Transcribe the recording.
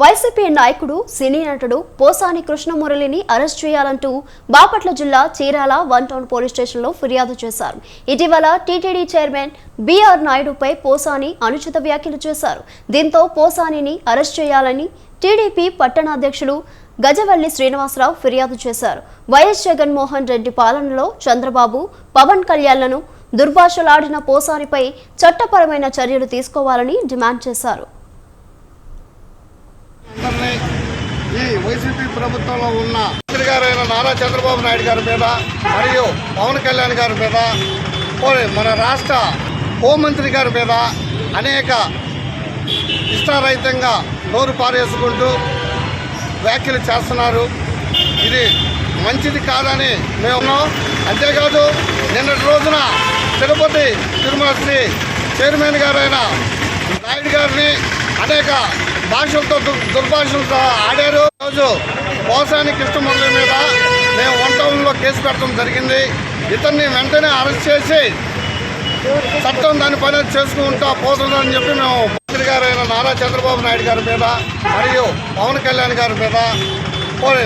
YCP నాయకుడు సినీ నటుడు Posani కృష్ణమురళిని arrest చేయాలంటూ బాపట్ల జిల్లా చీరాల వన్ టౌన్ పోలీస్ స్టేషన్లో ఫిర్యాదు చేశారు. ఇటీవల టీటీడీ చైర్మన్ బీఆర్ నాయుడుపై పోసాని అనుచిత వ్యాఖ్యలు చేశారు. దీంతో పోసానిని అరెస్ట్ చేయాలని టీడీపీ పట్టణాధ్యక్షులు గజవల్లి శ్రీనివాసరావు ఫిర్యాదు చేశారు. వైఎస్ జగన్మోహన్ రెడ్డి పాలనలో చంద్రబాబు పవన్ కళ్యాణ్లను దుర్భాషలాడిన పోసానిపై చట్టపరమైన చర్యలు తీసుకోవాలని డిమాండ్ చేశారు. ఈ వైసీపీ ప్రభుత్వంలో ఉన్న మంత్రి గారైన నారా చంద్రబాబు నాయుడు గారి మీద మరియు పవన్ కళ్యాణ్ గారి మీద మన రాష్ట్ర హోంమంత్రి గారి మీద అనేక ఇష్టారహితంగా నోరు పారేసుకుంటూ వ్యాఖ్యలు చేస్తున్నారు. ఇది మంచిది కాదని మేము అంతేకాదు నిన్నటి రోజున తిరుపతి తిరుమల శ్రీ చైర్మన్ గారైన నాయుడు గారిని అనేక భాషలతో దుర్భాషలతో ఆడారు. రోజు పోసాని కృష్ణమురళి మీద మేము వన్ టౌన్లో కేసు పెట్టడం జరిగింది. ఇతన్ని వెంటనే అరెస్ట్ చేసి చట్టం దాని పని చేసుకుంటా పోతుందని చెప్పి మేము మంత్రి గారైన నారా చంద్రబాబు నాయుడు గారి మీద మరియు పవన్ కళ్యాణ్ గారి మీద పోనీ